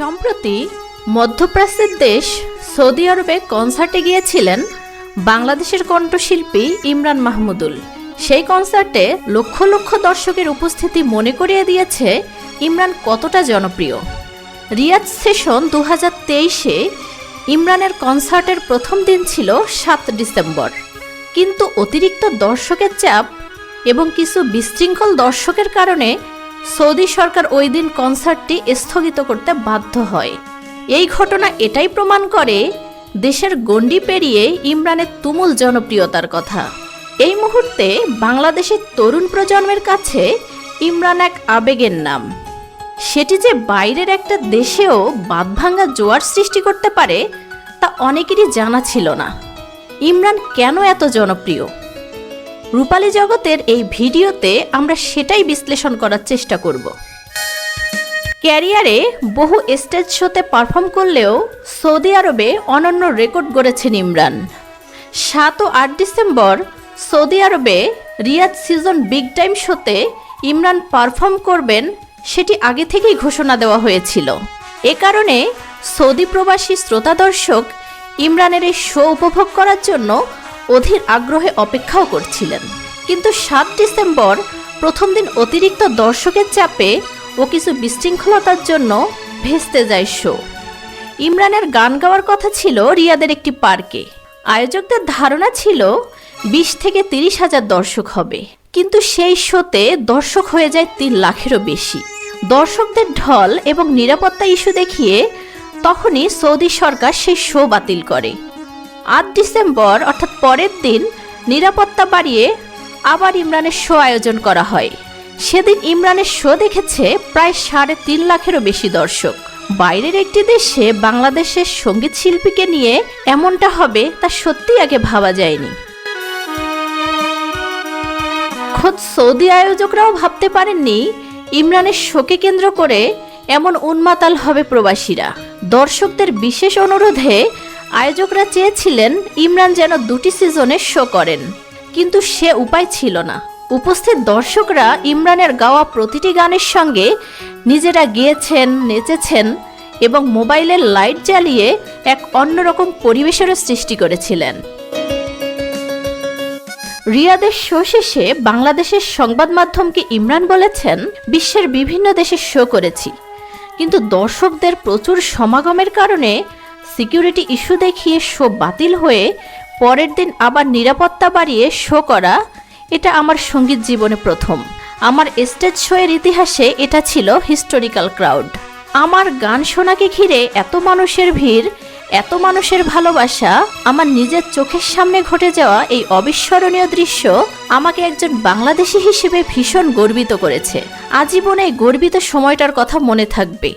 সম্প্রতি মধ্যপ্রাচ্যের দেশ সৌদি আরবে কনসার্টে গিয়েছিলেন বাংলাদেশের কণ্ঠশিল্পী ইমরান মাহমুদুল। সেই কনসার্টে লক্ষ লক্ষ দর্শকের উপস্থিতি মনে করিয়ে দিয়েছে ইমরান কতটা জনপ্রিয়। রিয়াজ সেশন দু হাজার তেইশে ইমরানের কনসার্টের প্রথম দিন ছিল সাত ডিসেম্বর। কিন্তু অতিরিক্ত দর্শকের চাপ এবং কিছু বিশৃঙ্খল দর্শকের কারণে সৌদি সরকার ওই দিন কনসার্টটি স্থগিত করতে বাধ্য হয়। এই ঘটনা এটাই প্রমাণ করে দেশের গণ্ডি পেরিয়ে ইমরানের তুমুল জনপ্রিয়তার কথা। এই মুহূর্তে বাংলাদেশের তরুণ প্রজন্মের কাছে ইমরান এক আবেগের নাম। সেটি যে বাইরের একটা দেশেও বাঁধভাঙ্গা জোয়ার সৃষ্টি করতে পারে, তা অনেকেরই জানা ছিল না। ইমরান কেন এত জনপ্রিয়? রূপালী জগতের এই ভিডিওতে আমরা সেটাই বিশ্লেষণ করার চেষ্টা করব। ক্যারিয়ারে বহু স্টেজ শোতে পারফর্ম করলেও সৌদি আরবে অনন্য রেকর্ড গড়েছেন ইমরান। সাত ও আট ডিসেম্বর সৌদি আরবে রিয়াদ সিজন বিগ টাইম শোতে ইমরান পারফর্ম করবেন সেটি আগে থেকেই ঘোষণা দেওয়া হয়েছিল। এ কারণে সৌদি প্রবাসী শ্রোতা দর্শক ইমরানের এই শো উপভোগ করার জন্য অধীর আগ্রহে অপেক্ষাও করছিলেন। কিন্তু সাত ডিসেম্বর, প্রথম দিন অতিরিক্ত দর্শকের চাপে ও কিছু বিশৃঙ্খলতার জন্য ভেস্তে যায় শো। ইমরানের গান গাওয়ার কথা ছিল রিয়াদের একটি পার্কে। আয়োজকদের ধারণা ছিল বিশ থেকে তিরিশ হাজার দর্শক হবে। কিন্তু সেই শোতে দর্শক হয়ে যায় তিন লাখেরও বেশি। দর্শকদের ঢল এবং নিরাপত্তা ইস্যু দেখিয়ে তখনই সৌদি সরকার সেই শো বাতিল করে। আট ডিসেম্বর, অর্থাৎ পরের দিন, নিরাপত্তা বাড়িয়ে আবার ইমরানের শো আয়োজন করা হয়। সেদিন ইমরানের শো দেখেছে প্রায় সাড়ে তিন লাখেরও বেশি দর্শক। বাইরের একটি দেশে বাংলাদেশের সংগীত শিল্পীকে নিয়ে এমনটা হবে তা সত্যি আগে ভাবা যায়নি। খোদ সৌদি আয়োজকরাও ভাবতে পারেননি ইমরানের শোকে কেন্দ্র করে এমন উন্মাতাল হবে প্রবাসীরা। দর্শকদের বিশেষ অনুরোধে আয়োজকরা চেয়েছিলেন ইমরান যেন দুটি সিজনে শো করেন, কিন্তু সে উপায় ছিল না। উপস্থিত দর্শকরা ইমরানের গাওয়া প্রতিটি গানের সঙ্গে নিজেরা গিয়েছেন, নেচেছেন এবং মোবাইলের লাইট জ্বালিয়ে এক অন্যরকম পরিবেশেরও সৃষ্টি করেছিলেন। রিয়াদের শো শেষে বাংলাদেশের সংবাদ মাধ্যমকে ইমরান বলেছেন, বিশ্বের বিভিন্ন দেশে শো করেছি, কিন্তু দর্শকদের প্রচুর সমাগমের কারণে সিকিউরিটি ইস্যু দেখিয়ে শো বাতিল হয়ে পরের দিন আবার নিরাপত্তা বাড়িয়ে শো করা, এটা আমার সংগীত জীবনে প্রথম। আমার স্টেজ শো এর ইতিহাসে এটা ছিল হিস্টোরিক্যাল ক্রাউড আমার গান শোনাকে ঘিরে এত মানুষের ভিড়, এত মানুষের ভালোবাসা, আমার নিজের চোখের সামনে ঘটে যাওয়া এই অবিস্মরণীয় দৃশ্য আমাকে একজন বাংলাদেশি হিসেবে ভীষণ গর্বিত করেছে। আজীবনে এই গর্বিত সময়টার কথা মনে থাকবে।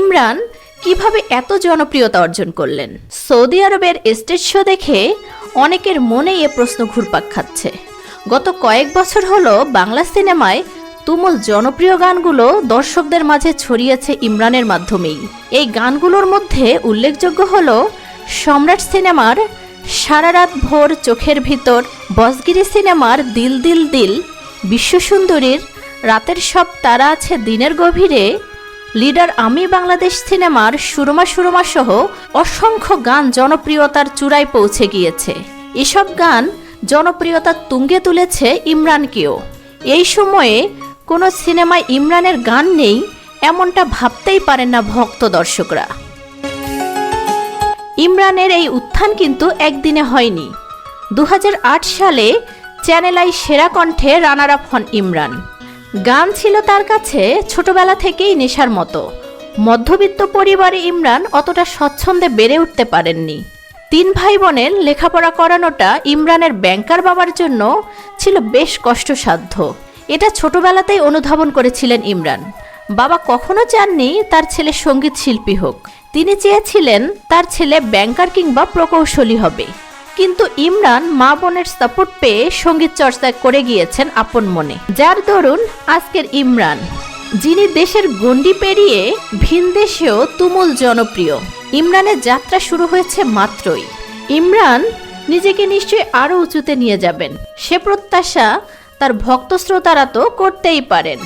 ইমরান কীভাবে এত জনপ্রিয়তা অর্জন করলেন? সৌদি আরবের স্টেজ শো দেখে অনেকের মনে এ প্রশ্ন ঘুরপাক খাচ্ছে। গত কয়েক বছর হলো বাংলা সিনেমায় তুমুল জনপ্রিয় গানগুলো দর্শকদের মাঝে ছড়িয়েছে ইমরানের মাধ্যমেই। এই গানগুলোর মধ্যে উল্লেখযোগ্য হল সম্রাট সিনেমার সারা রাত ভোর চোখের ভিতর, বসগিরি সিনেমার দিল দিল দিল বিশ্বসুন্দরীর রাতের সব তারা আছে দিনের গভীরে লিডার আমি বাংলাদেশ সিনেমার সুরমা সুরমা সহ অসংখ্য গান জনপ্রিয়তার চূড়ায় পৌঁছে গিয়েছে। এসব গান জনপ্রিয়তা তুঙ্গে তুলেছে ইমরানকেও এই সময়ে কোনো সিনেমায় ইমরানের গান নেই এমনটা ভাবতেই পারেন না ভক্ত দর্শকরা। ইমরানের এই উত্থান কিন্তু একদিনে হয়নি। দু হাজার আট সালে চ্যানেল আই সেরা কণ্ঠে রানার আপ হন ইমরান। গান ছিল তার কাছে ছোটবেলা থেকেই নেশার মতো। মধ্যবিত্ত পরিবারে ইমরান অতটা স্বচ্ছন্দে বেড়ে উঠতে পারেননি। তিন ভাই বোনের লেখাপড়া করানোটা ইমরানের ব্যাংকার বাবার জন্য ছিল বেশ কষ্টসাধ্য। এটা ছোটবেলাতেই অনুধাবন করেছিলেন ইমরান। বাবা কখনো চাননি তার ছেলে সংগীত শিল্পী হোক। তিনি চেয়েছিলেন তার ছেলে ব্যাংকার কিংবা প্রকৌশলী হবে। কিন্তু ইমরান মা বোনের সাপোর্ট পেয়ে সংগীত চর্চা করে গিয়েছেন আপন মনে। যার দরুন আজকের ইমরান, যিনি দেশের গণ্ডি পেরিয়ে ভিন দেশেও তুমুল জনপ্রিয়। ইমরানের যাত্রা শুরু হয়েছে মাত্রই। ইমরান নিজেকে নিশ্চয়ই আরও উঁচুতে নিয়ে যাবেন। সে প্রত্যাশা তার ভক্ত শ্রোতারা তো করতেই পারেন।